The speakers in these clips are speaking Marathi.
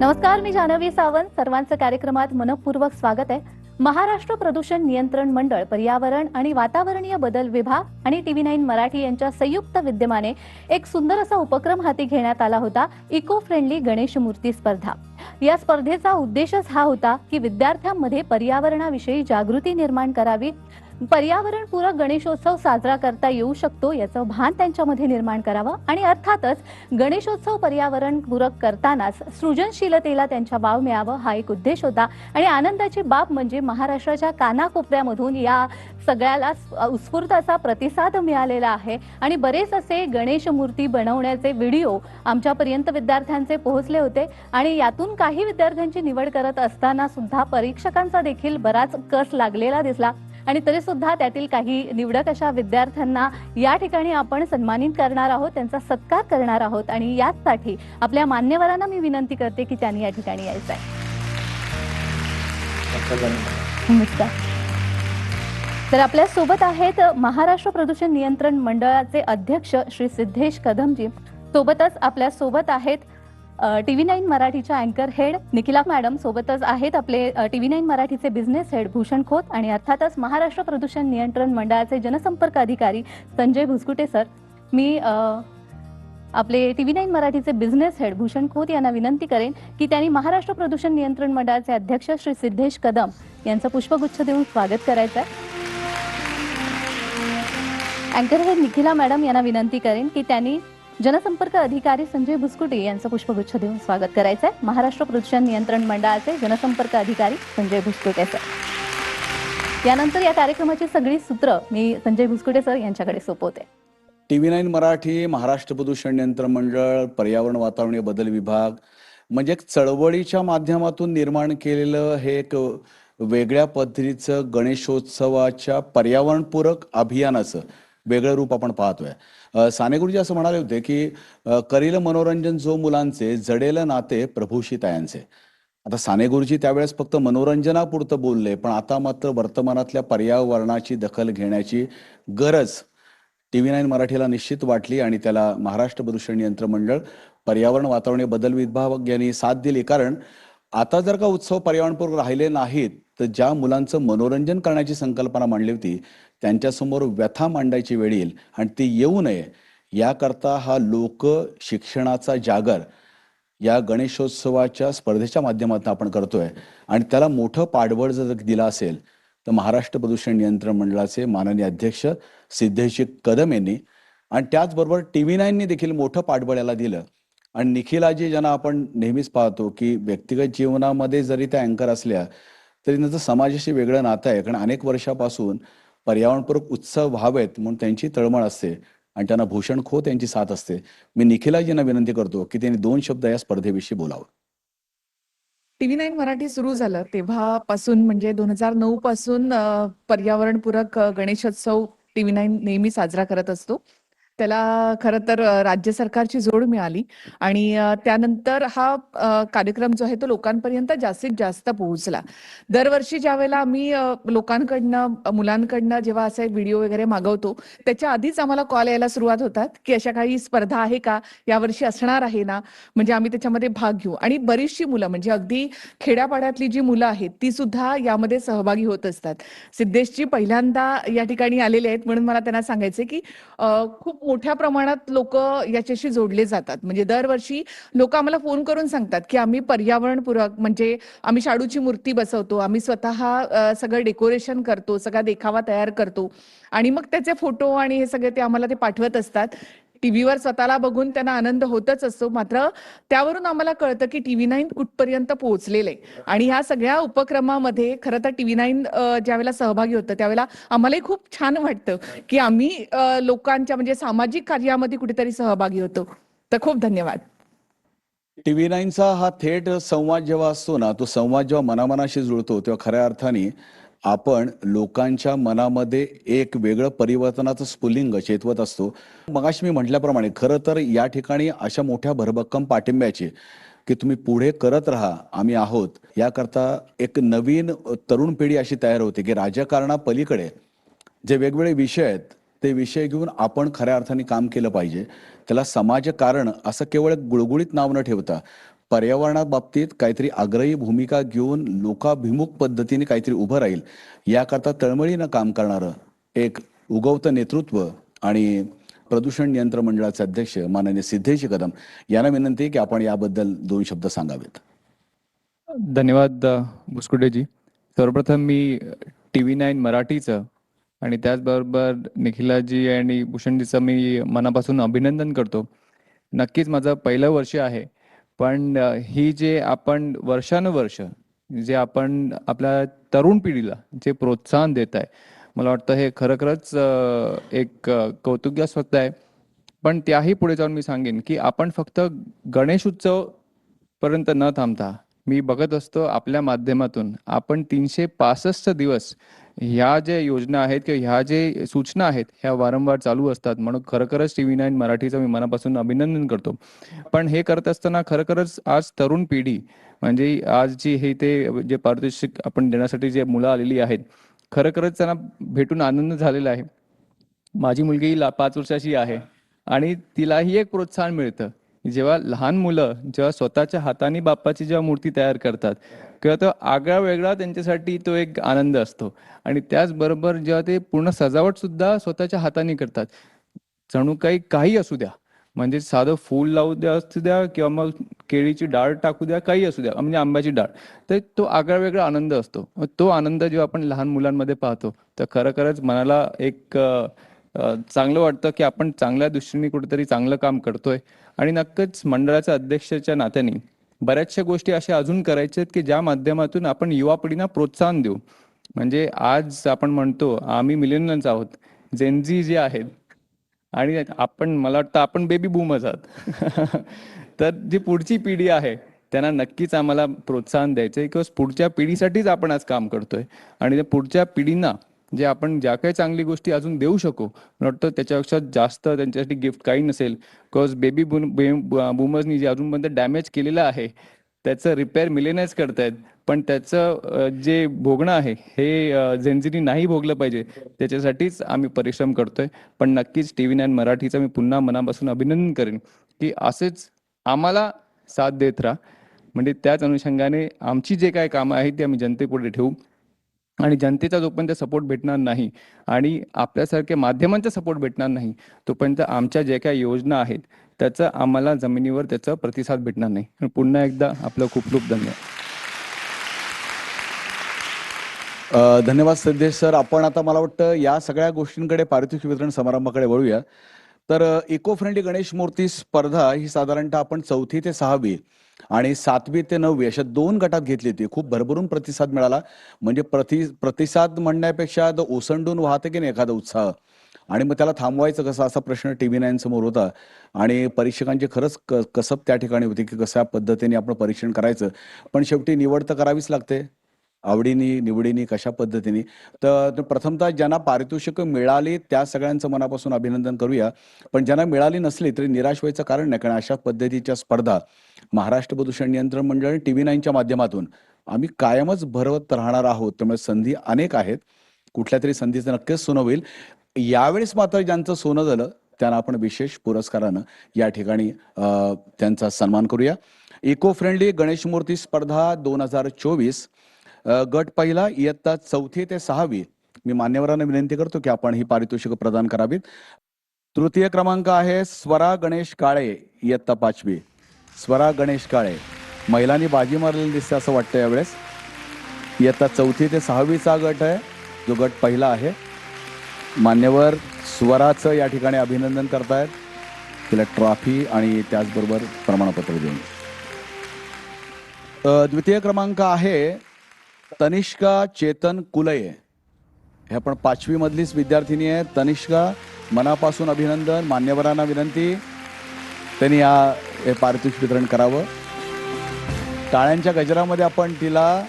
नमस्कार मी जानवी सावंत. सर्वांचं कार्यक्रमात मनपूर्वक स्वागत आहे. महाराष्ट्र प्रदूषण नियंत्रण मंडळ पर्यावरण आणि वातावरणीय बदल विभाग आणि टीव्ही नाईन मराठी यांच्या संयुक्त विद्यमाने एक सुंदर असा उपक्रम हाती घेण्यात आला होता इको फ्रेंडली गणेश मूर्ती स्पर्धा. या स्पर्धेचा उद्देशच हा होता की विद्यार्थ्यांमध्ये पर्यावरणाविषयी जागृती निर्माण करावी पर्यावरणपूरक गणेशोत्सव साजरा करता येऊ शकतो याचं भान त्यांच्यामध्ये निर्माण करावं आणि अर्थातच गणेशोत्सव पर्यावरणपूरक करतानाच सृजनशीलतेला त्यांच्या वाव मिळावं हा एक उद्देश होता. आणि आनंदाची बाब म्हणजे महाराष्ट्राच्या कानाकोपऱ्यामधून या सगळ्याला उत्स्फूर्त असा प्रतिसाद मिळालेला आहे. आणि बरेच असे गणेश मूर्ती बनवण्याचे व्हिडिओ आमच्यापर्यंत विद्यार्थ्यांचे पोहोचले होते. आणि यातून काही विद्यार्थ्यांची निवड करत असताना सुद्धा परीक्षकांचा देखील बराच कस लागलेला दिसला. आणि तरी सुद्धा त्यातील काही निवडक अशा विद्यार्थ्यांना या ठिकाणी आपण सन्मानित करणार आहोत त्यांचा सत्कार करणार आहोत आणि याचसाठी आपल्या मान्यवरांना मी विनंती करते की त्यांनी या ठिकाणी यायचं आहे नमस्कार. तर आपल्यासोबत आहेत महाराष्ट्र प्रदूषण नियंत्रण मंडळाचे अध्यक्ष श्री सिद्धेश कदमजी. सोबतच आपल्यासोबत आहेत टी व्ही नाईन मराठीच्या अँकर हेड निखिला मॅडम सोबतच आहेत आपले टी व्ही नाईन मराठीचे बिझनेस हेड भूषण खोत आणि अर्थातच महाराष्ट्र प्रदूषण नियंत्रण मंडळाचे जनसंपर्क अधिकारी संजय भुसकुटे सर. मी आपले टी व्ही नाईन मराठीचे बिझनेस हेड भूषण खोत यांना विनंती करेन की त्यांनी महाराष्ट्र प्रदूषण नियंत्रण मंडळाचे अध्यक्ष श्री सिद्धेश कदम यांचं पुष्पगुच्छ देऊन स्वागत करायचं आहे. अँकर हेड निखिला मॅडम यांना विनंती करेन की त्यांनी जनसंपर्क अधिकारी संजय भुसकुटे यांचं पुष्पगुच्छ देऊन स्वागत करायचं आहे महाराष्ट्र प्रदूषण नियंत्रण मंडळाचे जनसंपर्क अधिकारी संजय भुसकुटे सर. यानंतर या कार्यक्रमाची सगळी सूत्र मी संजय भुसकुटे सर यांच्याकडे सोपवते. T V nine Marathi Maharashtra प्रदूषण नियंत्रण मंडळ पर्यावरण वातावरणीय बदल विभाग म्हणजे एक चळवळीच्या माध्यमातून निर्माण केलेलं हे एक वेगळ्या पद्धतीचं गणेशोत्सवाच्या पर्यावरणपूरक अभियानाचं वेगळं रूप आपण पाहतोय. साने गुरुजी असं म्हणाले होते की करील मनोरंजन जो मुलांचे जडेल नाते प्रभूशी तायांचे आता साने गुरुजी त्यावेळेस फक्त मनोरंजनापुरतं बोलले पण आता मात्र वर्तमानातल्या पर्यावरणाची दखल घेण्याची गरज टी व्ही नाईन मराठीला निश्चित वाटली आणि त्याला महाराष्ट्र प्रदूषण नियंत्रण मंडळ पर्यावरण वातावरणीय बदल विभाग यांनी साथ दिली. कारण आता जर का उत्सव पर्यावरणपूर्वक राहिले नाहीत तर ज्या मुलांचं मनोरंजन करण्याची संकल्पना मांडली होती त्यांच्यासमोर व्यथा मांडायची वेळ येईल आणि ती येऊ नये याकरता हा लोक शिक्षणाचा जागर या गणेशोत्सवाच्या स्पर्धेच्या माध्यमातून आपण करतोय. आणि त्याला मोठं पाठबळ जर दिलं असेल तर महाराष्ट्र प्रदूषण नियंत्रण मंडळाचे माननीय अध्यक्ष सिद्धेशी कदम यांनी आणि त्याचबरोबर टी व्ही नाईननी देखील मोठं पाठबळ याला दिलं. आणि निखिलाजी ज्यांना आपण नेहमीच पाहतो की व्यक्तिगत जीवनामध्ये जरी त्या अँकर असल्या तरी त्यांचं समाजाशी वेगळं नातं आहे. कारण अनेक वर्षापासून पर्यावरणपूरक उत्सव व्हावेत म्हणून त्यांची तळमळ असते आणि त्यांना भूषण खो त्यांची साथ असते. मी निखिलाजींना विनंती करतो की त्यांनी दोन शब्द या स्पर्धेविषयी बोलावं. टीव्ही नाईन मराठी सुरू झालं. तेव्हापासून म्हणजे दोन हजार नऊ पासून पर्यावरणपूरक गणेशोत्सव टीव्ही नाईन नेहमी साजरा करत असतो. त्याला खरं तर राज्य सरकारची जोड मिळाली आणि त्यानंतर हा कार्यक्रम जो आहे तो लोकांपर्यंत जास्तीत जास्त पोहोचला. दरवर्षी ज्या वेळेला आम्ही लोकांकडनं मुलांकडनं जेव्हा असे व्हिडिओ वगैरे मागवतो त्याच्या आधीच आम्हाला कॉल यायला सुरुवात होतात की अशा काही स्पर्धा आहे का? यावर्षी असणार आहे ना? म्हणजे आम्ही त्याच्यामध्ये भाग घेऊ. आणि बरीचशी मुलं म्हणजे अगदी खेड्यापाड्यातली जी मुलं आहेत ती सुद्धा यामध्ये सहभागी होत असतात. सिद्धेशजी पहिल्यांदा या ठिकाणी आलेले आहेत म्हणून मला त्यांना सांगायचे की खूप खूप मोठ्या प्रमाणात लोक याच्याशी जोडले जातात. म्हणजे दरवर्षी लोक आम्हाला फोन करून सांगतात की आम्ही पर्यावरणपूरक म्हणजे आम्ही शाडूची मूर्ती बसवतो आम्ही स्वतः सगळं डेकोरेशन करतो सगळा देखावा तयार करतो. आणि मग त्याचे फोटो आणि हे सगळे ते आम्हाला ते पाठवत असतात. टीव्हीवर स्वतःला बघून त्यांना आनंद होतच असतो. मात्र त्यावरून आम्हाला कळतं की टीव्ही नाईन कुठपर्यंत पोहोचलेलं आहे. आणि ह्या सगळ्या उपक्रमामध्ये खरं तर टीव्ही नाईन ज्यावेळेला सहभागी होतं त्यावेळेला आम्हालाही खूप छान वाटतं की आम्ही लोकांच्या म्हणजे सामाजिक कार्यामध्ये कुठेतरी सहभागी होतो. तर खूप धन्यवाद. टीव्ही नाईनचा हा थेट संवाद जेव्हा असतो ना तो संवाद जेव्हा मनामनाशी जुळतो तेव्हा खऱ्या अर्थाने आपण लोकांच्या मनामध्ये एक वेगळं परिवर्तनाचं स्फुलिंग चेतवत असतो. मगाशी मी म्हटल्याप्रमाणे खरं तर या ठिकाणी अशा मोठ्या भरभक्कम पाठिंब्याची की तुम्ही पुढे करत राहा आम्ही आहोत. याकरता एक नवीन तरुण पिढी अशी तयार होते की राजकारणापलीकडे जे वेगवेगळे विषय आहेत ते विषय घेऊन आपण खऱ्या अर्थाने काम केलं पाहिजे. त्याला समाजकारण असं केवळ गुळगुळीत नाव न ठेवता पर्यावरणाबाबतीत काहीतरी आग्रही भूमिका घेऊन लोकाभिमुख पद्धतीने काहीतरी उभं राहील याकरता तळमळीनं काम करणारं एक उगवतं नेतृत्व आणि प्रदूषण नियंत्रण मंडळाचे अध्यक्ष माननीय सिद्धेश कदम यांना विनंती आहे की आपण याबद्दल दोन शब्द सांगावेत. धन्यवाद अ, सर्वप्रथम मी टी व्ही नाईन मराठीचं आणि त्याचबरोबर निखिलाजी आणि भूषणजीचं मी मनापासून अभिनंदन करतो. नक्कीच माझं पहिलं वर्ष आहे पण ही जे आपण वर्षानुवर्ष जे आपण आपल्या तरुण पिढीला जे प्रोत्साहन देत आहे मला वाटतं हे खरोखरच एक अ, कौतुकास्पद आहे. पण त्याही पुढे जाऊन मी सांगेन की आपण फक्त गणेश उत्सव पर्यंत न थांबता मी बघत असतो आपल्या माध्यमातून आपण तीनशे पासष्ट दिवस ह्या ज्या योजना आहेत किंवा ह्या जे सूचना आहेत ह्या वारंवार चालू असतात. म्हणून खरखरच टी व्ही नाईन मराठीचं मी मनापासून अभिनंदन करतो. पण हे करत असताना खरोखरच आज तरुण पिढी म्हणजे आज जी हे ते जे पारितोषिक आपण देण्यासाठी जे मुलं आलेली आहेत खरखरच त्यांना भेटून आनंद झालेला आहे. माझी मुलगी ला पाच वर्षाची आहे आणि तिलाही एक प्रोत्साहन मिळतं. जेव्हा लहान मुलं जेव्हा स्वतःच्या हाताने बाप्पाची जेव्हा मूर्ती तयार करतात किंवा तो आगळा वेगळा त्यांच्यासाठी तो एक आनंद असतो. आणि त्याचबरोबर जेव्हा ते पूर्ण सजावट सुद्धा स्वतःच्या हाताने करतात. जणू काही काही असू द्या. म्हणजे साधं फूल लावू द्या असू द्या किंवा मग केळीची डाळ टाकू द्या काही असू द्या. म्हणजे आंब्याची डाळ. तर तो आगळा वेगळा आनंद असतो. तो आनंद जेव्हा आपण लहान मुलांमध्ये पाहतो तर खरोखरच मनाला एक चांगलं वाटतं की आपण चांगल्या दृष्टीने कुठेतरी चांगलं काम करतोय. आणि नक्कीच मंडळाच्या अध्यक्षाच्या नात्याने बऱ्याचशा गोष्टी अशा अजून करायच्या आहेत की ज्या माध्यमातून आपण युवा पिढींना प्रोत्साहन देऊ. म्हणजे आज आपण म्हणतो आम्ही मिलेनियन्स आहोत. जेनझी जे आहेत आणि आपण मला वाटतं आपण बेबी बूमच आहात. तर जी पुढची पिढी आहे त्यांना नक्कीच आम्हाला प्रोत्साहन द्यायचं आहे किंवा पुढच्या पिढीसाठीच आपण आज काम करतोय. आणि त्या पुढच्या पिढींना जे आपण ज्या काही चांगली गोष्टी अजून देऊ शकू मला वाटतं त्याच्यापेक्षा जास्त त्यांच्यासाठी गिफ्ट काही नसेल. बिकॉज बेबी बुमर्सनी जे अजूनपर्यंत डॅमेज केलेलं आहे त्याचं रिपेअर मिलेनच करतायत. पण त्याचं जे भोगणं आहे हे झेंझिनी नाही भोगलं पाहिजे. त्याच्यासाठीच आम्ही परिश्रम करतोय. पण नक्कीच टी व्ही नाईन मराठीचं मी पुन्हा मनापासून अभिनंदन करेन की असेच आम्हाला साथ देत राहा. म्हणजे त्याच अनुषंगाने आमची जे काय कामं आहेत ती आम्ही जनतेपुढे ठेवू. आणि जनतेचा जोपर्यंत सपोर्ट भेटणार नाही आणि आपल्यासारख्या माध्यमांचा सपोर्ट भेटणार नाही तोपर्यंत आमच्या ज्या काही योजना आहेत त्याचा आम्हाला जमिनीवर त्याचा प्रतिसाद भेटणार नाही. पुन्हा एकदा आपलं खूप खूप धन्यवाद. धन्यवाद सिद्धेश सर. आपण आता मला वाटतं या सगळ्या गोष्टींकडे पारितोषिक वितरण समारंभाकडे वळूया. तर इको फ्रेंडली गणेश मूर्ती स्पर्धा ही साधारणतः आपण चौथी ते सहावी आणि सातवी ते नववी अशा दोन गटात घेतली होती. खूप भरभरून प्रतिसाद मिळाला. म्हणजे प्रति प्रतिसाद म्हणण्यापेक्षा ओसंडून वाहते की नाही एखादा उत्साह? आणि मग त्याला थांबवायचं कसं? असा प्रश्न टी व्ही नाईन समोर होता. आणि परीक्षकांची खरंच क कसब त्या ठिकाणी होती की कशा पद्धतीने आपण परीक्षण करायचं? पण शेवटी निवड तर करावीच लागते. आवडीनी निवडीनी कशा पद्धतीने? तर प्रथमतः ज्यांना पारितोषिक मिळाली त्या सगळ्यांचं मनापासून अभिनंदन करूया. पण ज्यांना मिळाली नसली तरी निराश व्हायचं कारण नाही कारण अशा पद्धतीच्या स्पर्धा महाराष्ट्र प्रदूषण नियंत्रण मंडळ आणि टी व्ही नाईनच्या माध्यमातून आम्ही कायमच भरवत राहणार आहोत. त्यामुळे संधी अनेक आहेत. कुठल्या तरी संधीचं नक्कीच सोनं होईल. यावेळेस मात्र ज्यांचं सोनं झालं त्यांना आपण विशेष पुरस्कारानं या ठिकाणी त्यांचा सन्मान करूया. इको फ्रेंडली गणेश मूर्ती स्पर्धा दोन हजार चोवीस गट पहिला इयत्ता चौथी ते सहावी. मी मान्यवरांना विनंती करतो की आपण ही पारितोषिक प्रदान करावीत. तृतीय क्रमांक आहे स्वरा गणेश काळे इयत्ता पाचवी. स्वरा गणेश काळे. महिलांनी बाजी मारलेली दिसते असं वाटतं यावेळेस. इयत्ता चौथी ते सहावीचा गट आहे. जो गट पहिला आहे. मान्यवर स्वराचं या ठिकाणी अभिनंदन करतायत. तिला ट्रॉफी आणि त्याचबरोबर प्रमाणपत्र देऊन. द्वितीय क्रमांक आहे तनिष्का चेतन कुलये. हे आपण पाचवी मधलीच विद्यार्थिनी आहे तनिष्का मनापासून अभिनंदन मान्यवरांना विनंती. त्यांनी या हे पारितोषिक वितरण करावं. टाळ्यांच्या गजरामध्ये आपण तिला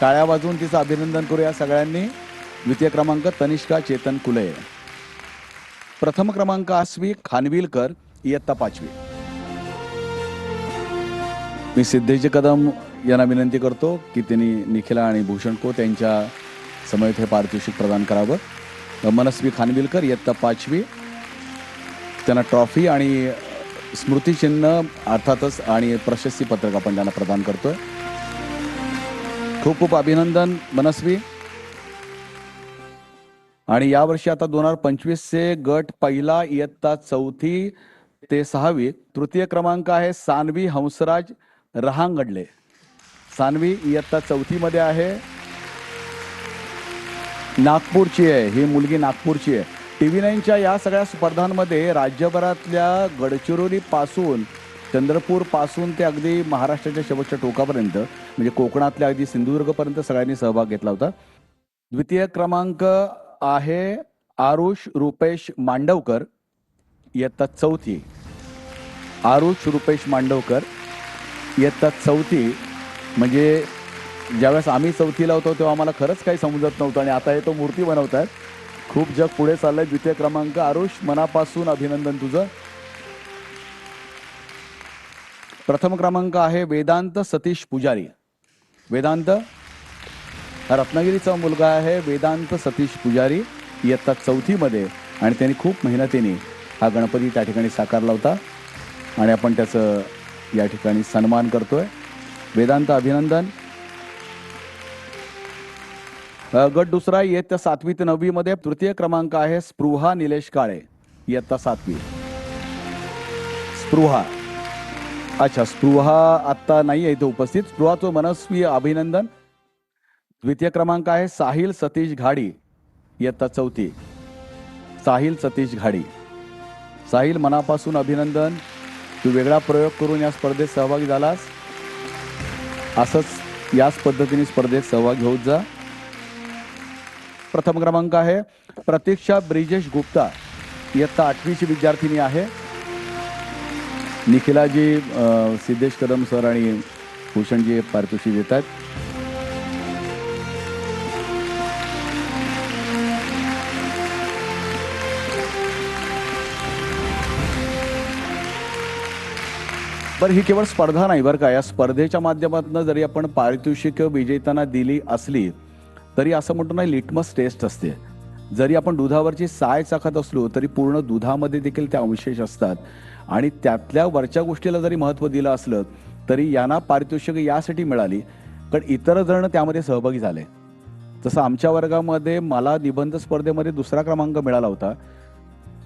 टाळ्या वाजवून तिचं अभिनंदन करूया सगळ्यांनी. द्वितीय क्रमांक तनिष्का चेतन कुलये. प्रथम क्रमांक आसवी खानविलकर इयत्ता पाचवी. मी सिद्धेश कदम यांना विनंती करतो की त्यांनी निखिला आणि भूषण कोत यांच्या समयेत हे पारितोषिक प्रदान करावं. मनस्वी खानविलकर इयत्ता पाचवी. त्यांना ट्रॉफी आणि स्मृतिचिन्ह अर्थातच आणि प्रशस्ती पत्रक आपण त्यांना प्रदान करतोय. खूप खूप अभिनंदन मनस्वी. आणि यावर्षी आता दोन हजार पंचवीसचे गट पहिला इयत्ता चौथी ते सहावी. तृतीय क्रमांक आहे सानवी हंसराज रहांगडले. सानवी इयत्ता चौथीमध्ये आहे. नागपूरची आहे. ही मुलगी नागपूरची आहे. टी व्ही नाईनच्या या सगळ्या स्पर्धांमध्ये राज्यभरातल्या गडचिरोलीपासून चंद्रपूरपासून ते अगदी महाराष्ट्राच्या शेवटच्या टोकापर्यंत म्हणजे कोकणातल्या अगदी सिंधुदुर्गपर्यंत सगळ्यांनी सहभाग घेतला होता. द्वितीय क्रमांक आहे आरुष रुपेश मांडवकर. इयत्ता चौथी. आरुष रुपेश मांडवकर. इयत्ता चौथी. म्हणजे ज्यावेळेस आम्ही चौथीला होतो तेव्हा आम्हाला खरंच काही समजत नव्हतं आणि आता हे तो मूर्ती बनवतात खूप जग पुढे चाललंय. द्वितीय क्रमांक आरुष मनापासून अभिनंदन तुझं. प्रथम क्रमांक आहे वेदांत सतीश पुजारी. वेदांत हा रत्नागिरीचा मुलगा आहे वेदांत सतीश पुजारी. इयत्ता चौथीमध्ये आणि त्यांनी खूप मेहनतीने हा गणपती त्या ठिकाणी साकारला होता. आणि आपण त्याचं या ठिकाणी सन्मान करतोय. वेदांत अभिनंदन. गट दुसरा इयत्ता सातवी ते नववी मध्ये तृतीय क्रमांक आहे स्पृहा निलेश काळे. इयत्ता सातवी. स्पृहा. अच्छा स्पृहा आत्ता नाही आहे इथे उपस्थित. स्पृहाचं मनस्वी अभिनंदन. द्वितीय क्रमांक आहे साहिल सतीश घाडी. इयत्ता चौथी. साहिल सतीश घाडी. साहिल मनापासून अभिनंदन. तू वेगळा प्रयोग करून या स्पर्धेत सहभागी झालास. असंच याच पद्धतीने स्पर्धेत सहभागी होत जा. प्रथम क्रमांक आहे प्रतीक्षा ब्रिजेश गुप्ता. इयत्ता आठवीची विद्यार्थिनी आहे. निखिलाजी सिद्धेश कदम सर आणि भूषणजी पारितोषिक देत आहेत. बरं ही केवळ स्पर्धा नाही बरं का? या स्पर्धेच्या माध्यमातून जरी आपण पारितोषिक विजेत्यांना दिली असली तरी असं म्हणतो ना लिटमस टेस्ट असते. जरी आपण दुधावरची साय चाखत असलो तरी पूर्ण दुधामध्ये देखील त्या अवशेष असतात. आणि त्यातल्या वरच्या गोष्टीला जरी महत्त्व दिलं असलं तरी यांना पारितोषिक यासाठी मिळाली कारण इतर जण त्यामध्ये सहभागी झाले. जसं आमच्या वर्गामध्ये मला निबंध स्पर्धेमध्ये दुसरा क्रमांक मिळाला होता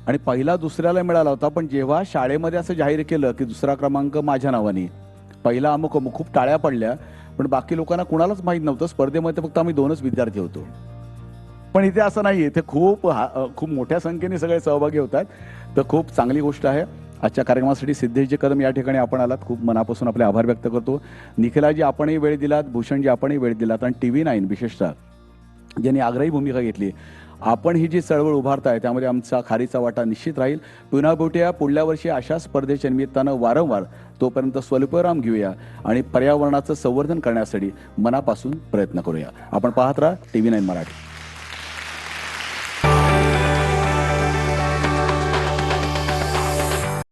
आणि पहिला दुसऱ्याला मिळाला होता पण जेव्हा शाळेमध्ये असं जाहीर केलं की दुसरा क्रमांक माझ्या नावाने पहिला अमुक अमुक खूप टाळ्या पडल्या पण बाकी लोकांना कुणालाच माहीत नव्हतं. स्पर्धेमध्ये फक्त आम्ही दोनच विद्यार्थी होतो. पण इथे असं नाही इथे खूप हा- खूप मोठ्या संख्येने सगळे सहभागी होतात. तर खूप चांगली गोष्ट आहे. आजच्या कार्यक्रमासाठी सिद्धेशजी कदम या ठिकाणी आपण आलात. खूप मनापासून आपले आभार व्यक्त करतो. निखिलाजी आपणही वेळ दिलात. भूषणजी आपणही वेळ दिलात. आणि टी व्ही नाईन विशेषतः. ज्यांनी आग्रही भूमिका घेतली. आपण ही जी चळवळ उभारताय त्यामध्ये आमचा खारीचा वाटा निश्चित राहील. पुन्हा भेटूया. पुढल्या वर्षी अशा स्पर्धेच्या निमित्तानं वारंवार तोपर्यंत स्वल्पविराम घेऊया आणि पर्यावरणाचं संवर्धन करण्यासाठी मनापासून प्रयत्न करूया. आपण पाहत राहा टी व्ही नाईन मराठी.